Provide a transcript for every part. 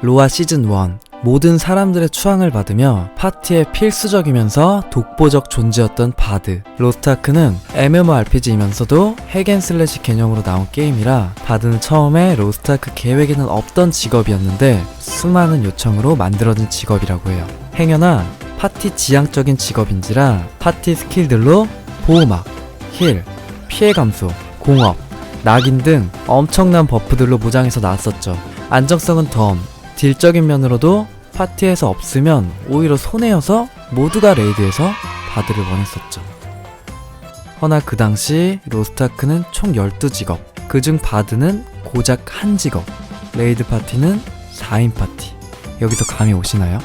로아 시즌 1 모든 사람들의 추앙을 받으며 파티의 필수적이면서 독보적 존재였던 바드. 로스트아크는 MMORPG이면서도 핵앤슬래시 개념으로 나온 게임이라 바드는 처음에 로스트아크 계획에는 없던 직업이었는데 수많은 요청으로 만들어진 직업이라고 해요. 행여나 파티 지향적인 직업인지라 파티 스킬들로 보호막, 힐, 피해 감소, 공업, 낙인 등 엄청난 버프들로 무장해서 나왔었죠. 안정성은 덤, 딜적인 면으로도 파티에서 없으면 오히려 손해여서 모두가 레이드에서 바드를 원했었죠. 허나 그 당시 로스타크는 총 12직업, 그중 바드는 고작 한 직업, 레이드 파티는 4인 파티. 여기서 감이 오시나요?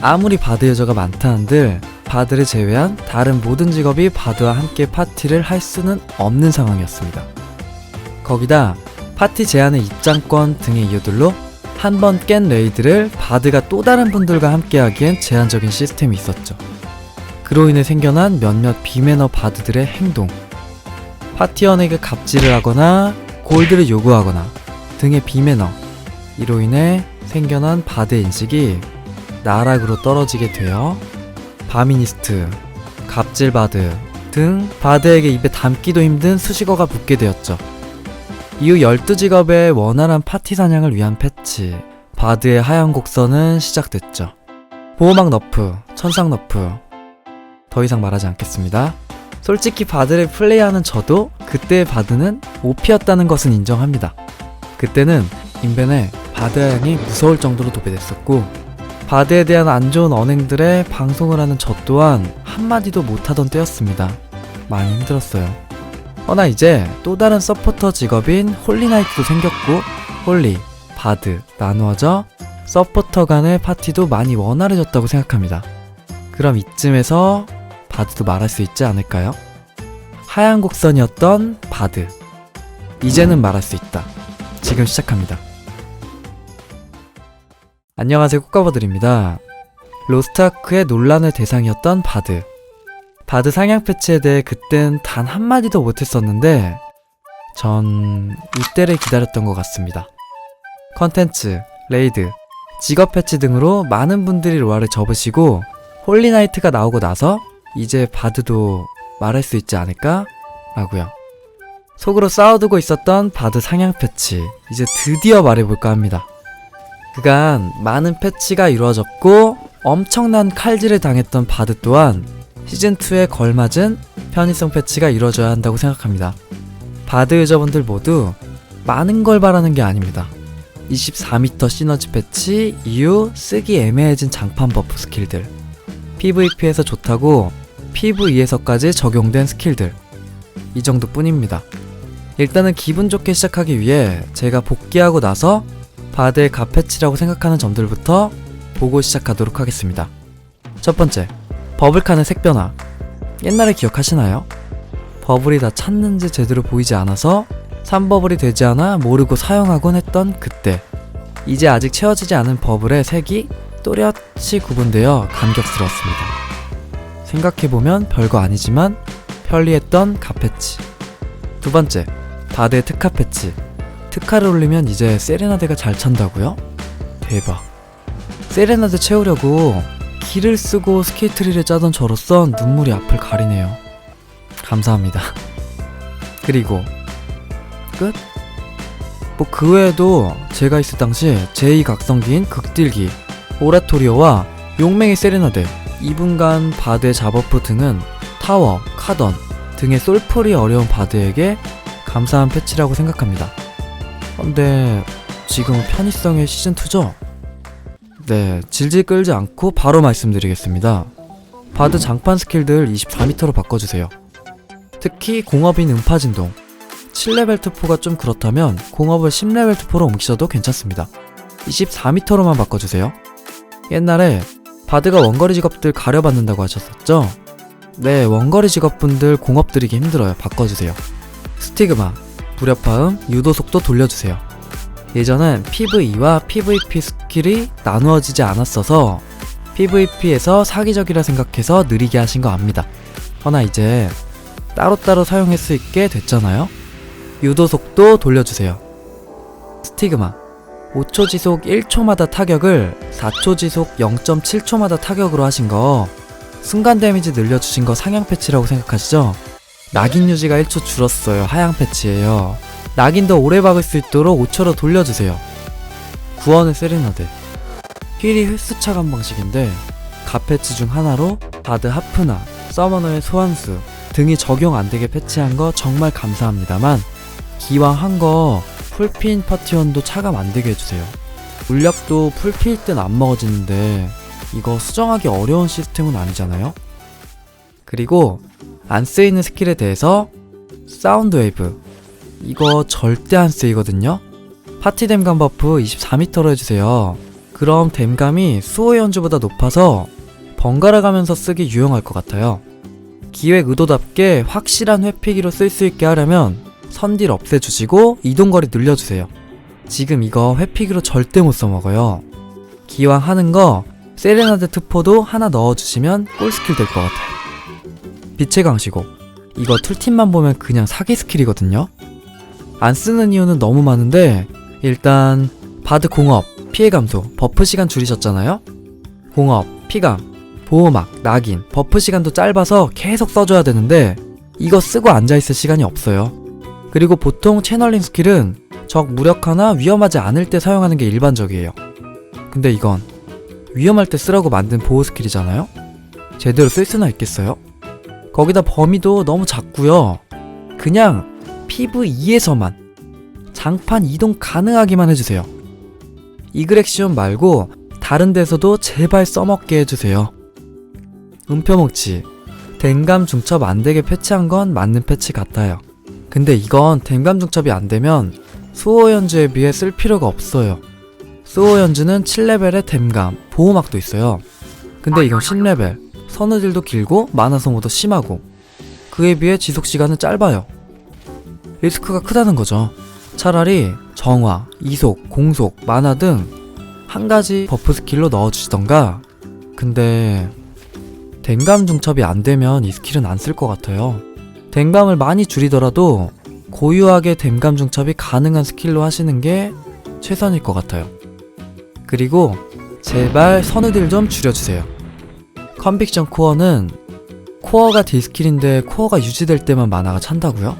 아무리 바드 여자가 많다 한들 바드를 제외한 다른 모든 직업이 바드와 함께 파티를 할 수는 없는 상황이었습니다. 거기다 파티 제한의 입장권 등의 이유들로 한 번 깬 레이드를 바드가 또 다른 분들과 함께 하기엔 제한적인 시스템이 있었죠. 그로 인해 생겨난 몇몇 비매너 바드들의 행동. 파티원에게 갑질을 하거나 골드를 요구하거나 등의 비매너. 이로 인해 생겨난 바드 인식이 나락으로 떨어지게 되어 바미니스트, 갑질바드 등 바드에게 입에 담기도 힘든 수식어가 붙게 되었죠. 이후 12직업의 원활한 파티 사냥을 위한 패치, 바드의 하얀 곡선은 시작됐죠. 보호막 너프, 천상 너프. 더 이상 말하지 않겠습니다. 솔직히 바드를 플레이하는 저도 그때의 바드는 OP였다는 것은 인정합니다. 그때는 인벤에 바드 하양이 무서울 정도로 도배됐었고, 바드에 대한 안 좋은 언행들에 방송을 하는 저 또한 한마디도 못하던 때였습니다. 많이 힘들었어요. 허나 이제 또 다른 서포터 직업인 홀리나이트도 생겼고 홀리, 바드 나누어져 서포터 간의 파티도 많이 원활해졌다고 생각합니다. 그럼 이쯤에서 바드도 말할 수 있지 않을까요? 하얀 곡선이었던 바드. 이제는 말할 수 있다. 지금 시작합니다. 안녕하세요, 꽃가버들입니다. 로스트아크의 논란의 대상이었던 바드. 바드 상향 패치에 대해 그땐 단 한마디도 못했었는데 전 이때를 기다렸던 것 같습니다. 컨텐츠, 레이드, 직업 패치 등으로 많은 분들이 로아를 접으시고 홀리나이트가 나오고 나서 이제 바드도 말할 수 있지 않을까? 라고요. 속으로 쌓아두고 있었던 바드 상향 패치 이제 드디어 말해볼까 합니다. 그간 많은 패치가 이루어졌고 엄청난 칼질을 당했던 바드 또한 시즌2에 걸맞은 편의성 패치가 이루어져야 한다고 생각합니다. 바드 유저분들 모두 많은 걸 바라는 게 아닙니다. 24m 시너지 패치 이후 쓰기 애매해진 장판 버프 스킬들 PVP에서 좋다고 PVE에서까지 적용된 스킬들 이 정도 뿐입니다. 일단은 기분 좋게 시작하기 위해 제가 복귀하고 나서 바드의 갓패치라고 생각하는 점들부터 보고 시작하도록 하겠습니다. 첫 번째, 버블칸의 색변화. 옛날에 기억하시나요? 버블이 다 찼는지 제대로 보이지 않아서 3버블이 되지 않아 모르고 사용하곤 했던 그때. 이제 아직 채워지지 않은 버블의 색이 또렷이 구분되어 감격스러웠습니다. 생각해보면 별거 아니지만 편리했던 갓패치. 두 번째, 바드의 특화 패치. 특화를 올리면 이제 세레나데가 잘 찬다고요? 대박. 세레나데 채우려고 기를 쓰고 스케이트리를 짜던 저로선 눈물이 앞을 가리네요. 감사합니다. 그리고 끝? 뭐 그 외에도 제가 있을 당시 제2각성기인 극딜기, 오라토리오와 용맹의 세레나데, 2분간 바드의 자버프 등은 타워, 카던 등의 솔플이 어려운 바드에게 감사한 패치라고 생각합니다. 근데 지금은 편의성의 시즌2죠? 네, 질질 끌지 않고 바로 말씀드리겠습니다. 바드 장판 스킬들 24m로 바꿔주세요. 특히 공업인 음파 진동. 7레벨 투포가 좀 그렇다면 공업을 10레벨 투포로 옮기셔도 괜찮습니다. 24m로만 바꿔주세요. 옛날에 바드가 원거리 직업들 가려받는다고 하셨었죠? 네, 원거리 직업분들 공업 들이기 힘들어요. 바꿔주세요. 스티그마, 불협화음, 유도 속도 돌려주세요. 예전엔 PVE와 PVP 스킬이 나누어지지 않았어서 PVP에서 사기적이라 생각해서 느리게 하신 거 압니다. 허나 이제 따로따로 사용할 수 있게 됐잖아요. 유도 속도 돌려주세요. 스티그마 5초 지속 1초마다 타격을 4초 지속 0.7초마다 타격으로 하신 거 순간 데미지 늘려주신 거 상향 패치라고 생각하시죠? 낙인 유지가 1초 줄었어요. 하향 패치예요. 낙인 더 오래 박을 수 있도록 5초로 돌려주세요. 구원의 세레나데 힐이 횟수 차 감 방식인데 갓패치 중 하나로 바드 하프나 서머너의 소환수 등이 적용 안 되게 패치한 거 정말 감사합니다만 기왕 한 거 풀피인 파티원도 차감 안 되게 해주세요. 물약도 풀피일 땐 안 먹어지는데 이거 수정하기 어려운 시스템은 아니잖아요? 그리고 안 쓰이는 스킬에 대해서 사운드 웨이브 이거 절대 안 쓰이거든요? 파티 댐감 버프 24m로 해주세요. 그럼 댐감이 수호의 연주보다 높아서 번갈아 가면서 쓰기 유용할 것 같아요. 기획 의도답게 확실한 회피기로 쓸 수 있게 하려면 선딜 없애주시고 이동거리 늘려주세요. 지금 이거 회피기로 절대 못 써먹어요. 기왕 하는 거 세레나데 트포도 하나 넣어주시면 꿀 스킬 될 것 같아요. 빛의 강시고 이거 툴팁만 보면 그냥 사기 스킬이거든요. 안 쓰는 이유는 너무 많은데 일단 바드 공업, 피해 감소, 버프 시간 줄이셨잖아요? 공업, 피감, 보호막, 낙인, 버프 시간도 짧아서 계속 써줘야 되는데 이거 쓰고 앉아있을 시간이 없어요. 그리고 보통 채널링 스킬은 적 무력화나 위험하지 않을 때 사용하는 게 일반적이에요. 근데 이건 위험할 때 쓰라고 만든 보호 스킬이잖아요? 제대로 쓸 수나 있겠어요? 거기다 범위도 너무 작고요. 그냥 PVE에서만 장판 이동 가능하기만 해주세요. 이그렉시온 말고 다른 데서도 제발 써먹게 해주세요. 음표목치 댕감 중첩 안되게 패치한 건 맞는 패치 같아요. 근데 이건 댕감 중첩이 안되면 수호 연주에 비해 쓸 필요가 없어요. 수호 연주는 7레벨의 댐감, 보호막도 있어요. 근데 이건 10레벨, 선우질도 길고 만화 소모도 심하고 그에 비해 지속 시간은 짧아요. 리스크가 크다는 거죠. 차라리 정화, 이속, 공속, 만화 등 한 가지 버프 스킬로 넣어주시던가. 근데 댕감 중첩이 안 되면 이 스킬은 안 쓸 것 같아요. 댕감을 많이 줄이더라도 고유하게 댐감 중첩이 가능한 스킬로 하시는 게 최선일 것 같아요. 그리고 제발 선우딜 좀 줄여주세요. 컨빅션 코어는 코어가 디스킬인데 코어가 유지될 때만 만화가 찬다고요?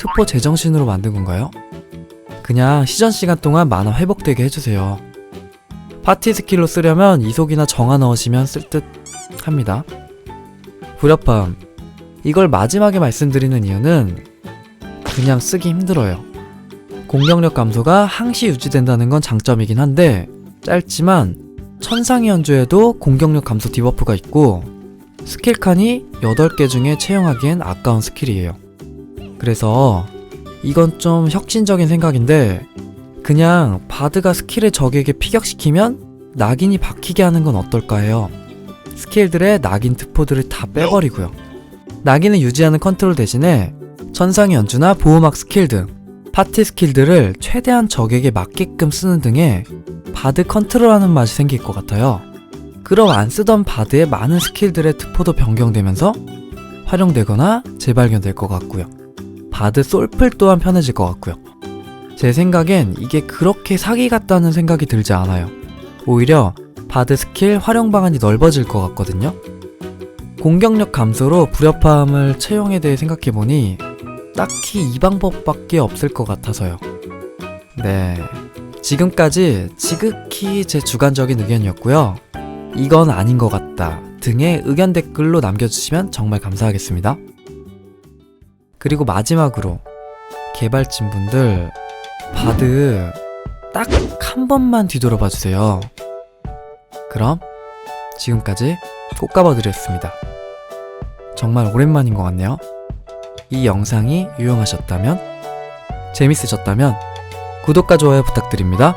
특보 제정신으로 만든 건가요? 그냥 시전 시간 동안 만화 회복되게 해주세요. 파티 스킬로 쓰려면 이속이나 정화 넣으시면 쓸 듯 합니다. 불협함. 이걸 마지막에 말씀드리는 이유는 그냥 쓰기 힘들어요. 공격력 감소가 항시 유지된다는 건 장점이긴 한데 짧지만 천상의 연주에도 공격력 감소 디버프가 있고 스킬 칸이 8개 중에 채용하기엔 아까운 스킬이에요. 그래서 이건 좀 혁신적인 생각인데 그냥 바드가 스킬을 적에게 피격시키면 낙인이 박히게 하는 건 어떨까 해요. 스킬들의 낙인 특포들을 다 빼버리고요. 낙인을 유지하는 컨트롤 대신에 천상의 연주나 보호막 스킬 등 파티 스킬들을 최대한 적에게 맞게끔 쓰는 등의 바드 컨트롤하는 맛이 생길 것 같아요. 그럼 안 쓰던 바드의 많은 스킬들의 특포도 변경되면서 활용되거나 재발견될 것 같고요. 바드 솔플 또한 편해질 것 같고요. 제 생각엔 이게 그렇게 사기 같다는 생각이 들지 않아요. 오히려 바드 스킬 활용 방안이 넓어질 것 같거든요. 공격력 감소로 불협화음을 채용에 대해 생각해보니 딱히 이 방법밖에 없을 것 같아서요. 네. 지금까지 지극히 제 주관적인 의견이었고요. 이건 아닌 것 같다 등의 의견 댓글로 남겨주시면 정말 감사하겠습니다. 그리고 마지막으로 개발진 분들 바드 딱 한 번만 뒤돌아봐 주세요. 그럼 지금까지 꽃가버드렸습니다. 정말 오랜만인 것 같네요. 이 영상이 유용하셨다면 재밌으셨다면 구독과 좋아요 부탁드립니다.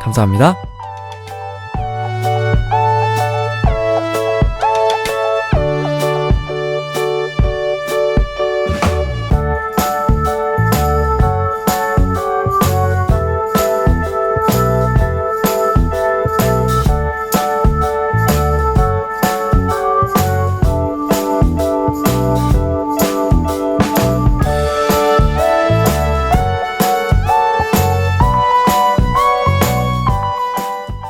감사합니다.